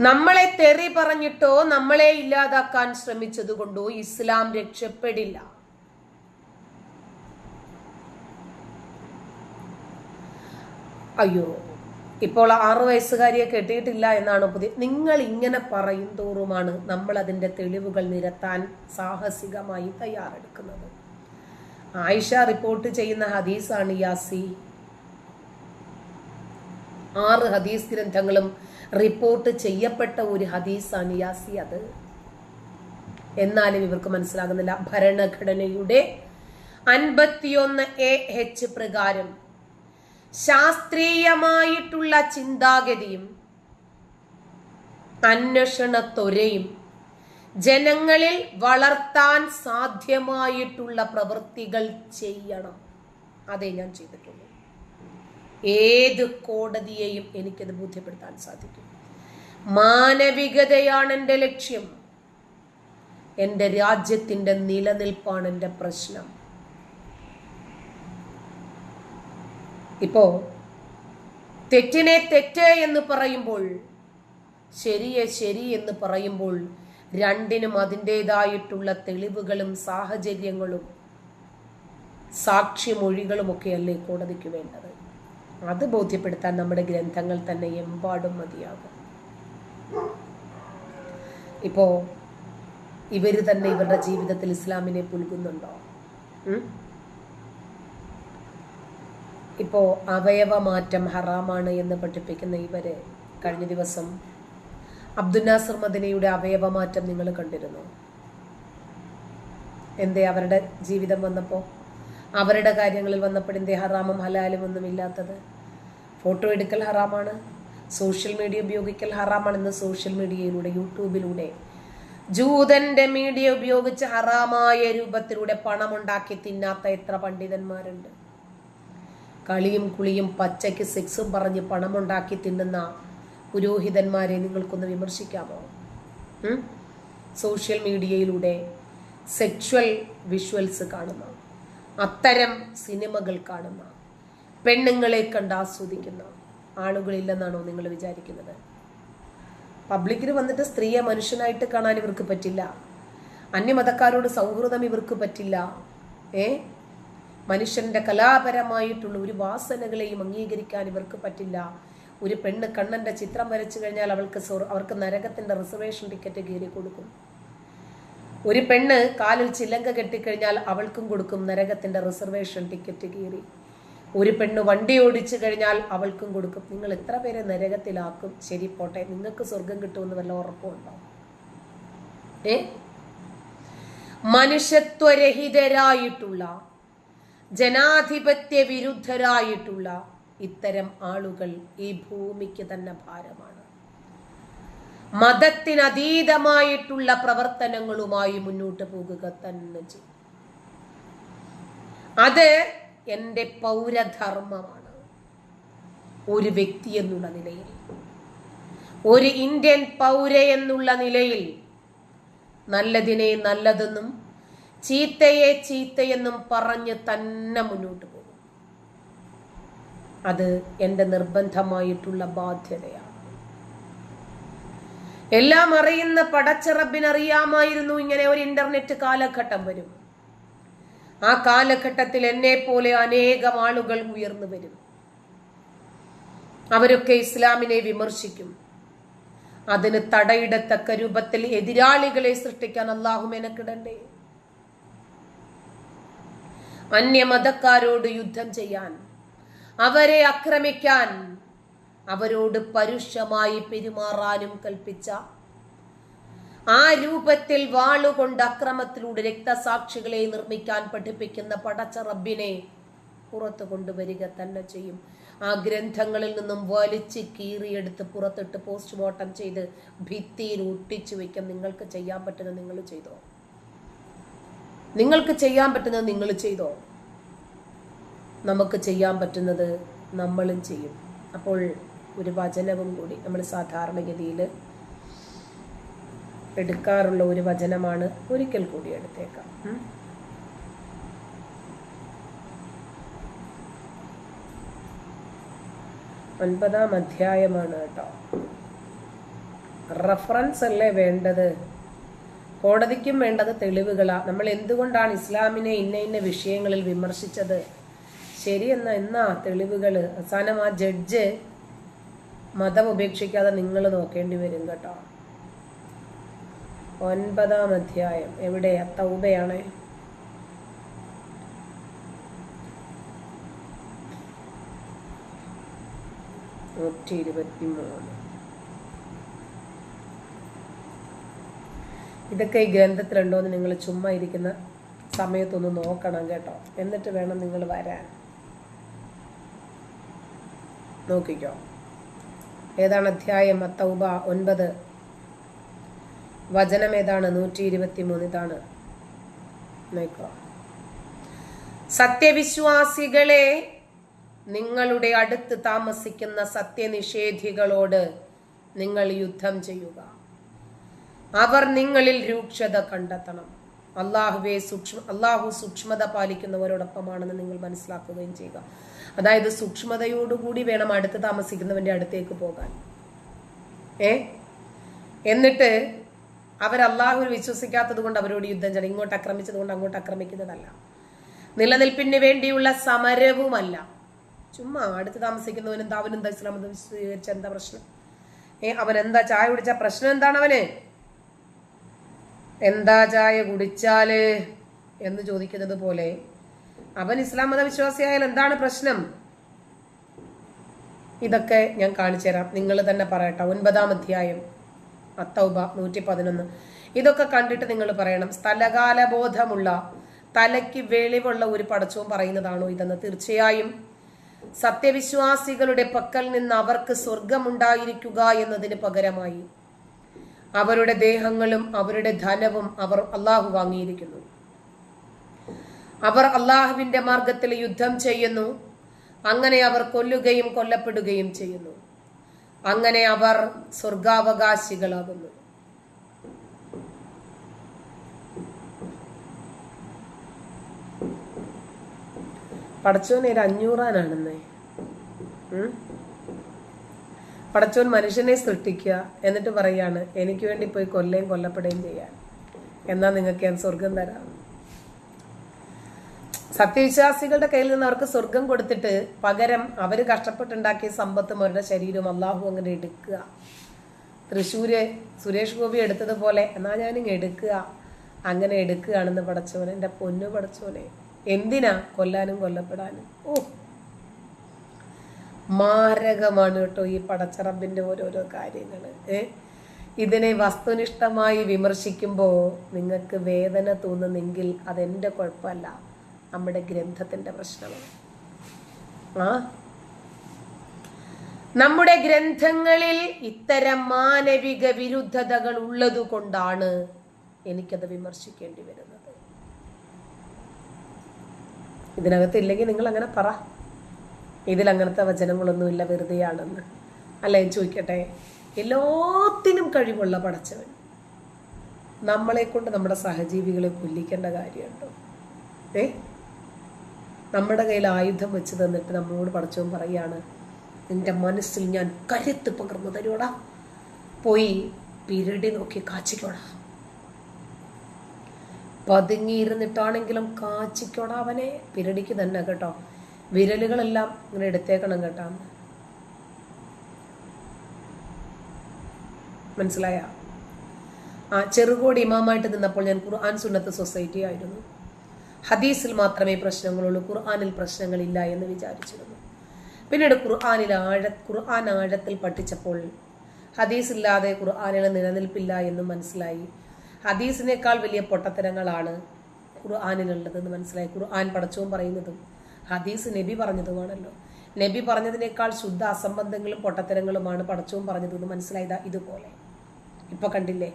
നമ്മളെ തെറി പറഞ്ഞിട്ടോ നമ്മളെ ഇല്ലാതാക്കാൻ ശ്രമിച്ചതുകൊണ്ടോ ഇസ്ലാം രക്ഷപ്പെടില്ല. അയ്യോ ഇപ്പോൾ ആറു വയസ്സുകാരിയെ കെട്ടിയിട്ടില്ല എന്നാണ് പുതിയ നിങ്ങൾ ഇങ്ങനെ പറയും തോറുമാണ് നമ്മൾ അതിന്റെ തെളിവുകൾ നിരത്താൻ സാഹസികമായി തയ്യാറെടുക്കുന്നത്. ആയിഷ റിപ്പോർട്ട് ചെയ്യുന്ന ഹദീസാണ് യാസി. ആറ് ഹദീസ് ഗ്രന്ഥങ്ങളും റിപ്പോർട്ട് ചെയ്യപ്പെട്ട ഒരു ഹദീസാണ് യാസി അത്. എന്നാലും ഇവർക്ക് മനസ്സിലാകുന്നില്ല. ഭരണഘടനയുടെ അൻപത്തിയൊന്ന് എ എച്ച് പ്രകാരം ശാസ്ത്രീയമായിട്ടുള്ള ചിന്താഗതിയും അന്വേഷണത്വരയും ജനങ്ങളിൽ വളർത്താൻ സാധ്യമായിട്ടുള്ള പ്രവൃത്തികൾ ചെയ്യണം. അതേ ഞാൻ ചെയ്തിട്ടുള്ളൂ. ഏത് കോടതിയെയും എനിക്കത് ബോധ്യപ്പെടുത്താൻ സാധിക്കും. മാനവികതയാണ് എന്റെ ലക്ഷ്യം. എന്റെ രാജ്യത്തിന്റെ നിലനിൽപ്പാണ് എന്റെ പ്രശ്നം. ഇപ്പോ തെറ്റിനെ തെറ്റ് എന്ന് പറയുമ്പോൾ ശരിയെ ശരി എന്ന് പറയുമ്പോൾ രണ്ടിനും അതിന്റെതായിട്ടുള്ള തെളിവുകളും സാഹചര്യങ്ങളും സാക്ഷിമൊഴികളും ഒക്കെയല്ലേ കോടതിക്ക് വേണ്ടത്. അത് ബോധ്യപ്പെടുത്താൻ നമ്മുടെ ഗ്രന്ഥങ്ങൾ തന്നെ എമ്പാടും മതിയാകും. ഇപ്പോ ഇവർ തന്നെ ഇവരുടെ ജീവിതത്തിൽ ഇസ്ലാമിനെ പുൽകുന്നുണ്ടോ? ഇപ്പോൾ അവയവ മാറ്റം ഹറാമാണ് എന്ന് പഠിപ്പിക്കുന്ന ഇവരെ കഴിഞ്ഞ ദിവസം അബ്ദുനാസർ നാസർ അവയവ അവയവമാറ്റം നിങ്ങൾ കണ്ടിരുന്നു? എന്തേ അവരുടെ ജീവിതം വന്നപ്പോൾ അവരുടെ കാര്യങ്ങളിൽ വന്നപ്പോൾ ഹറാമും ഹലാലും ഒന്നും ഇല്ലാത്തത്? ഫോട്ടോ എടുക്കൽ ഹറാമാണ്. സോഷ്യൽ മീഡിയ ഉപയോഗിക്കൽ ഹറാമാണെന്ന് സോഷ്യൽ മീഡിയയിലൂടെ യൂട്യൂബിലൂടെ. ജൂതന്റെ മീഡിയ ഉപയോഗിച്ച് ഹറാമായ രൂപത്തിലൂടെ പണമുണ്ടാക്കി തിന്നാത്ത എത്ര പണ്ഡിതന്മാരുണ്ട്. കളിയും കുളിയും പച്ചയ്ക്ക് സെക്സും പറഞ്ഞ് പണമുണ്ടാക്കി തിന്നുന്ന പുരോഹിതന്മാരെ നിങ്ങൾക്കൊന്ന് വിമർശിക്കാമോ? സോഷ്യൽ മീഡിയയിലൂടെ സെക്ഷൽ വിഷ്വൽസ് കാണുന്ന അത്തരം സിനിമകൾ കാണുന്ന പെണ്ണുങ്ങളെ കണ്ട് ആസ്വദിക്കുന്ന ആളുകളില്ലെന്നാണോ നിങ്ങൾ വിചാരിക്കുന്നത്? പബ്ലിക്കിൽ വന്നിട്ട് സ്ത്രീയെ മനുഷ്യനായിട്ട് കാണാൻ ഇവർക്ക് പറ്റില്ല. അന്യമതക്കാരോട് സൗഹൃദം ഇവർക്ക് പറ്റില്ല. ഏ? മനുഷ്യന്റെ കലാപരമായിട്ടുള്ള ഒരു വാസനകളെയും അംഗീകരിക്കാൻ ഇവർക്ക് പറ്റില്ല. ഒരു പെണ്ണ് കണ്ണന്റെ ചിത്രം വരച്ചു കഴിഞ്ഞാൽ അവൾക്ക് അവർക്ക് നരകത്തിന്റെ റിസർവേഷൻ ടിക്കറ്റ് കീറി കൊടുക്കും. ഒരു പെണ്ണ് കാലിൽ ചിലങ്ക കെട്ടിക്കഴിഞ്ഞാൽ അവൾക്കും കൊടുക്കും നരകത്തിന്റെ റിസർവേഷൻ ടിക്കറ്റ് കീറി. ഒരു പെണ്ണ് വണ്ടി ഓടിച്ചു കഴിഞ്ഞാൽ അവൾക്കും കൊടുക്കും. നിങ്ങൾ എത്ര പേരെ നരകത്തിലാക്കും? ശരി പോട്ടെ നിങ്ങൾക്ക് സ്വർഗം കിട്ടുമെന്ന് വല്ല ഉറപ്പുണ്ടോ ഏ? മനുഷ്യത്വരഹിതരായിട്ടുള്ള ജനാധിപത്യ വിരുദ്ധരായിട്ടുള്ള ഇത്തരം ആളുകൾ ഈ ഭൂമിക്ക് തന്നെ ഭാരമാണ്. മതത്തിനതീതമായിട്ടുള്ള പ്രവർത്തനങ്ങളുമായി മുന്നോട്ട് പോകുക തന്നെ ചെയ്യും. അത് എന്റെ പൗരധർമ്മമാണ്. ഒരു വ്യക്തി എന്നുള്ള നിലയിൽ. ഒരു ഇന്ത്യൻ പൗര എന്നുള്ള നിലയിൽ നല്ലതിനെ നല്ലതെന്നും ചീത്തയെ ചീത്തയെന്നും പറഞ്ഞ് തന്നെ മുന്നോട്ട് പോകും. അത് എന്റെ നിർബന്ധമായിട്ടുള്ള ബാധ്യതയാണ്. എല്ലാം അറിയുന്ന പടച്ചിറബിനറിയാമായിരുന്നു ഇങ്ങനെ ഒരു ഇന്റർനെറ്റ് കാലഘട്ടം വരും. ആ കാലഘട്ടത്തിൽ എന്നെ പോലെ അനേകം ആളുകൾ ഉയർന്നു വരും. അവരൊക്കെ ഇസ്ലാമിനെ വിമർശിക്കും. അതിന് തടയിടത്തക്ക രൂപത്തിൽ എതിരാളികളെ സൃഷ്ടിക്കാൻ അള്ളാഹു മെനക്കിടണ്ടേ? അന്യമതക്കാരോട് യുദ്ധം ചെയ്യാൻ അവരെ ആക്രമിക്കാൻ അവരോട് പരുഷമായി പെരുമാറാനും കൽപ്പിച്ച. ആ രൂപത്തിൽ വാളുകൊണ്ട് അക്രമത്തിലൂടെ രക്തസാക്ഷികളെ നിർമ്മിക്കാൻ പഠിപ്പിക്കുന്ന പടച്ച റബ്ബിനെ പുറത്തു കൊണ്ടുവരിക തന്നെ ചെയ്യും. ആ ഗ്രന്ഥങ്ങളിൽ നിന്നും വലിച്ച് കീറിയെടുത്ത് പുറത്തിട്ട് പോസ്റ്റ്മോർട്ടം ചെയ്ത് ഭിത്തിയിൽ ഒട്ടിച്ചു വെക്കാൻ നിങ്ങൾക്ക് ചെയ്യാൻ പറ്റുന്നത് നിങ്ങൾ ചെയ്തോ? നിങ്ങൾക്ക് ചെയ്യാൻ പറ്റുന്നത് നിങ്ങൾ ചെയ്തോ? നമുക്ക് ചെയ്യാൻ പറ്റുന്നത് നമ്മളും ചെയ്യും. അപ്പോൾ ഒരു വചനവും കൂടി നമ്മൾ സാധാരണഗതിയിൽ എടുക്കാറുള്ള ഒരു വചനമാണ് ഒരിക്കൽ കൂടി എടുത്തേക്കാം. ഒൻപതാം അധ്യായമാണ് കേട്ടോ. റഫറൻസ് അല്ലേ വേണ്ടത്? കോടതിക്കും വേണ്ടത് തെളിവുകളാ. നമ്മൾ എന്തുകൊണ്ടാണ് ഇസ്ലാമിനെ ഇന്ന ഇന്ന വിഷയങ്ങളിൽ വിമർശിച്ചത്? ശരിയെന്ന എന്നാ തെളിവുകൾ അവസാനം ആ ജഡ്ജ് മതം ഉപേക്ഷിക്കാതെ നിങ്ങൾ നോക്കേണ്ടി വരും കേട്ടോ. ഒൻപതാം അധ്യായം. എവിടെയാ? തൗബയാണേ. നൂറ്റി ഇരുപത്തി മൂന്ന് ഇതൊക്കെ ഈ ഗ്രന്ഥത്തിലുണ്ടോ എന്ന് നിങ്ങൾ ചുമ്മാ ഇരിക്കുന്ന സമയത്തൊന്ന് നോക്കണം കേട്ടോ. എന്നിട്ട് വേണം നിങ്ങൾ വരാൻ. നോക്കിക്കോ. ഏതാണ് അധ്യായം? അത്തൗബ ഒൻപത്. വചനം ഏതാണ്? നൂറ്റി ഇരുപത്തി മൂന്ന് ഇതാണ് സത്യവിശ്വാസികളെ നിങ്ങളുടെ അടുത്ത് താമസിക്കുന്ന സത്യനിഷേധികളോട് നിങ്ങൾ യുദ്ധം ചെയ്യുക. അവർ നിങ്ങളിൽ രൂക്ഷത കണ്ടെത്തണം. അള്ളാഹുവെ സൂക്ഷ്മ അള്ളാഹു സൂക്ഷ്മത പാലിക്കുന്നവരോടൊപ്പമാണെന്ന് നിങ്ങൾ മനസ്സിലാക്കുകയും ചെയ്യുക. അതായത് സൂക്ഷ്മതയോടുകൂടി വേണം അടുത്ത് താമസിക്കുന്നവന്റെ അടുത്തേക്ക് പോകാൻ. ഏ? എന്നിട്ട് അവർ അള്ളാഹുവിൽ വിശ്വസിക്കാത്തത് കൊണ്ട് അവരോട് യുദ്ധം ചെയ്യണം. ഇങ്ങോട്ട് ആക്രമിച്ചത് കൊണ്ട് അങ്ങോട്ട് ആക്രമിക്കുന്നതല്ല. നിലനിൽപ്പിന് വേണ്ടിയുള്ള സമരവുമല്ല. ചുമ്മാ അടുത്ത് താമസിക്കുന്നവനും താവനും എന്താ സ്വീകരിച്ച എന്താ പ്രശ്നം? ഏ അവൻ എന്താ ചായ കുടിച്ച പ്രശ്നം എന്താണ് അവന്? എന്താ ചായ കുടിച്ചാൽ? എന്ന് ചോദിക്കുന്നത് പോലെ അവൻ ഇസ്ലാം മതവിശ്വാസിയായാൽ എന്താണ് പ്രശ്നം? ഇതൊക്കെ ഞാൻ കാണിച്ചു തരാം. നിങ്ങൾ തന്നെ പറയട്ടെ. ഒൻപതാം അധ്യായം. അത്തൗബ നൂറ്റി പതിനൊന്ന് ഇതൊക്കെ കണ്ടിട്ട് നിങ്ങൾ പറയണം. സ്ഥലകാല ബോധമുള്ള തലയ്ക്ക് വെളിവുള്ള ഒരു പടച്ചവും പറയുന്നതാണോ ഇതെന്ന് തീർച്ചയായും സത്യവിശ്വാസികളുടെ പക്കൽ നിന്ന് അവർക്ക് സ്വർഗമുണ്ടായിരിക്കുക എന്നതിന് പകരമായി. അവരുടെ ദേഹങ്ങളും അവരുടെ ധനവും അവർ അള്ളാഹു വാങ്ങിയിരിക്കുന്നു. അവർ അള്ളാഹുവിന്റെ മാർഗത്തിൽ യുദ്ധം ചെയ്യുന്നു. അങ്ങനെ അവർ കൊല്ലുകയും കൊല്ലപ്പെടുകയും ചെയ്യുന്നു. അങ്ങനെ അവർ സ്വർഗാവകാശികളാകുന്നു. പടച്ചോൻ ഒരു അഞ്ഞൂറാനാണെന്നേ? പടച്ചോൻ മനുഷ്യനെ സൃഷ്ടിക്കുക എന്നിട്ട് പറയാണ് എനിക്ക് വേണ്ടി പോയി കൊല്ലുകയും കൊല്ലപ്പെടുകയും ചെയ്യാൻ. എന്നാ നിങ്ങൾക്ക് ഞാൻ സ്വർഗം തരാം. സത്യവിശ്വാസികളുടെ കയ്യിൽ നിന്ന് അവർക്ക് സ്വർഗം കൊടുത്തിട്ട് പകരം അവർ കഷ്ടപ്പെട്ടുണ്ടാക്കിയ സമ്പത്തും അവരുടെ ശരീരവും അള്ളാഹു അങ്ങനെ എടുക്കുക. തൃശ്ശൂര് സുരേഷ് ഗോപി എടുത്തതുപോലെ എന്നാ ഞാനിങ്ങ് എടുക്കുക. അങ്ങനെ എടുക്കുകയാണെന്ന് പടച്ചവനെ എന്റെ പൊന്നു പടച്ചവനെ. എന്തിനാ കൊല്ലാനും കൊല്ലപ്പെടാനും? ഓ മാരകമാണ് കേട്ടോ ഈ പടച്ചറമ്പിന്റെ ഓരോരോ കാര്യങ്ങൾ ഇതിനെ വസ്തുനിഷ്ഠമായി വിമർശിക്കുമ്പോൾ നിങ്ങൾക്ക് വേദന തോന്നുന്നെങ്കിൽ അതെന്റെ കുഴപ്പമല്ല. നമ്മുടെ ഗ്രന്ഥത്തിന്റെ പ്രശ്നമാണ്. ആ? നമ്മുടെ ഗ്രന്ഥങ്ങളിൽ ഇത്തരം മാനവിക വിരുദ്ധതകൾ ഉള്ളതുകൊണ്ടാണ് എനിക്കത് വിമർശിക്കേണ്ടി വരുന്നത്. ഇതിനകത്ത് ഇല്ലെങ്കിൽ നിങ്ങൾ അങ്ങനെ പറ. ഇതിൽ അങ്ങനത്തെ വചനങ്ങളൊന്നുമില്ല വെറുതെയാണെന്ന്. അല്ല ഞാൻ ചോദിക്കട്ടെ? എല്ലാത്തിനും കഴിവുള്ള പടച്ചവൻ നമ്മളെ കൊണ്ട് നമ്മുടെ സഹജീവികളെ കൊല്ലിക്കേണ്ട കാര്യമുണ്ടോ? ഏ? നമ്മുടെ കയ്യിൽ ആയുധം വെച്ച് തന്നിട്ട് നമ്മളോട് പടച്ചവൻ പറയാണ് നിന്റെ മനസ്സിൽ ഞാൻ കരുത്ത് പകർന്നു തരുവോടാ? പോയി പിരടി നോക്കി കാച്ചിക്കോടാ. പതുങ്ങിയിരുന്നിട്ടാണെങ്കിലും കാച്ചിക്കോടാ അവനെ. പിരടിക്ക് തന്നെ കേട്ടോ. വിരലുകളെല്ലാം ഇങ്ങനെ എടുത്തേക്കണം കേട്ടോ. മനസ്സിലായ? ആ ചെറുകോടി ഇമാമായിട്ട് നിന്നപ്പോൾ ഞാൻ ഖുർആൻ സുന്നത്ത് സൊസൈറ്റി ആയിരുന്നു. ഹദീസിൽ മാത്രമേ പ്രശ്നങ്ങളുള്ളൂ ഖുർആാനിൽ പ്രശ്നങ്ങളില്ല എന്ന് വിചാരിച്ചിരുന്നു. പിന്നീട് ഖുർആാനിൽ ആഴ ഖുർആൻ ആഴത്തിൽ പഠിച്ചപ്പോൾ ഹദീസ് ഇല്ലാതെ ഖുർആനിന് നിലനിൽപ്പില്ല എന്ന് മനസ്സിലായി. ഹദീസിനേക്കാൾ വലിയ പൊട്ടത്തരങ്ങളാണ് ഖുർആാനിലുള്ളതെന്ന് മനസ്സിലായി. ഖുർആൻ പടച്ചവും പറയുന്നതും ഹദീസ് നബി പറഞ്ഞതുമാണല്ലോ. നബി പറഞ്ഞതിനേക്കാൾ ശുദ്ധ അസംബന്ധങ്ങളും പൊട്ടത്തരങ്ങളുമാണ് പടച്ചവും പറഞ്ഞതെന്ന് മനസ്സിലായത് ഇതുപോലെ. ഇപ്പൊ കണ്ടില്ലേ?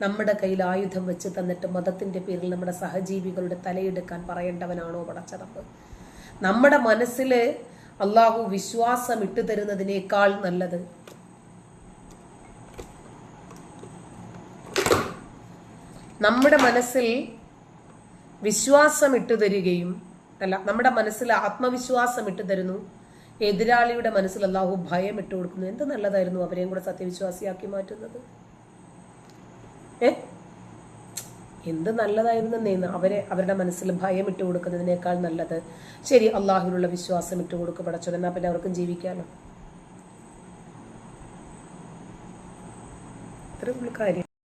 നമ്മുടെ കയ്യിൽ ആയുധം വെച്ച് തന്നിട്ട് മതത്തിന്റെ പേരിൽ നമ്മുടെ സഹജീവികളുടെ തലയെടുക്കാൻ പറയേണ്ടവനാണോ പടച്ചറപ്പ് നമ്മുടെ മനസ്സിൽ അള്ളാഹു വിശ്വാസം ഇട്ടു തരുന്നതിനേക്കാൾ നല്ലത് നമ്മുടെ മനസ്സിൽ വിശ്വാസം ഇട്ടു തരികയും അല്ല നമ്മുടെ മനസ്സിൽ ആത്മവിശ്വാസം ഇട്ട് തരുന്നു. എതിരാളിയുടെ മനസ്സിൽ അള്ളാഹു ഭയം ഇട്ട് കൊടുക്കുന്നു. എന്ത് നല്ലതായിരുന്നു അവരെയും കൂടെ സത്യവിശ്വാസിയാക്കി മാറ്റുന്നത്? ഏ? എന്ത് നല്ലതായിരുന്നു നീന്ന് അവരെ അവരുടെ മനസ്സിൽ ഭയം ഇട്ട് കൊടുക്കുന്നതിനേക്കാൾ നല്ലത്. ശരി അള്ളാഹുവിനുള്ള വിശ്വാസം ഇട്ട് കൊടുക്കുക പടച്ചോ എന്നാ പിന്നെ അവർക്കും ജീവിക്കാമല്ലോ ഇത്രയുള്ള കാര്യം.